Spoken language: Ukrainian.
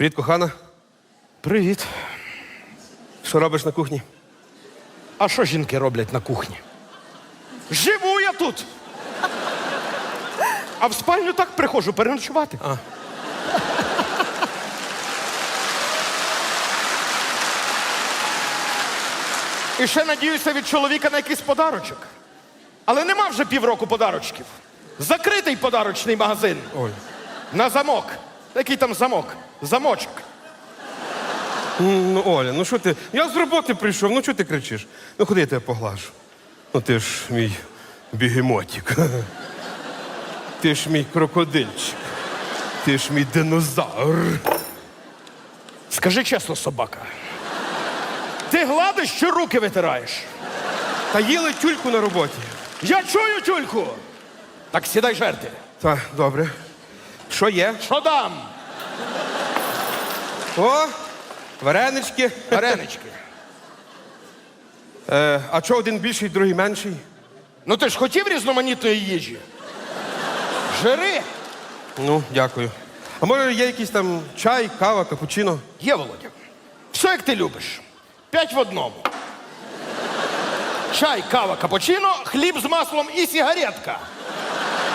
Привіт, кохана. Привіт. Що робиш на кухні? А що жінки роблять на кухні? Живу я тут. А в спальню так приходжу переночувати. А. І ще надіюся від чоловіка на якийсь подарочок. Але нема вже півроку подарочків. Закритий подарочний магазин. Оль. На замок. Який там замок? Замочок. Ну, Оля, ну що ти? Я з роботи прийшов, ну чого ти кричиш? Ну ходи я тебе поглажу. Ну ти ж мій бігемотик. Ти ж мій крокодильчик. Ти ж мій динозавр. Скажи чесно, собака. Ти гладиш чи руки витираєш? Та їли тюльку на роботі. Я чую тюльку. Так сідай жерти. Так, добре. Що є? Що дам? О, варенички. Варенички. Е, а чого один більший, другий менший? Ну ти ж хотів різноманітної їжі? Жири. Ну, дякую. А може є якийсь там чай, кава, капучино? Є, Володя. Все як ти любиш. П'ять в одному. Чай, кава, капучино, хліб з маслом і сигаретка.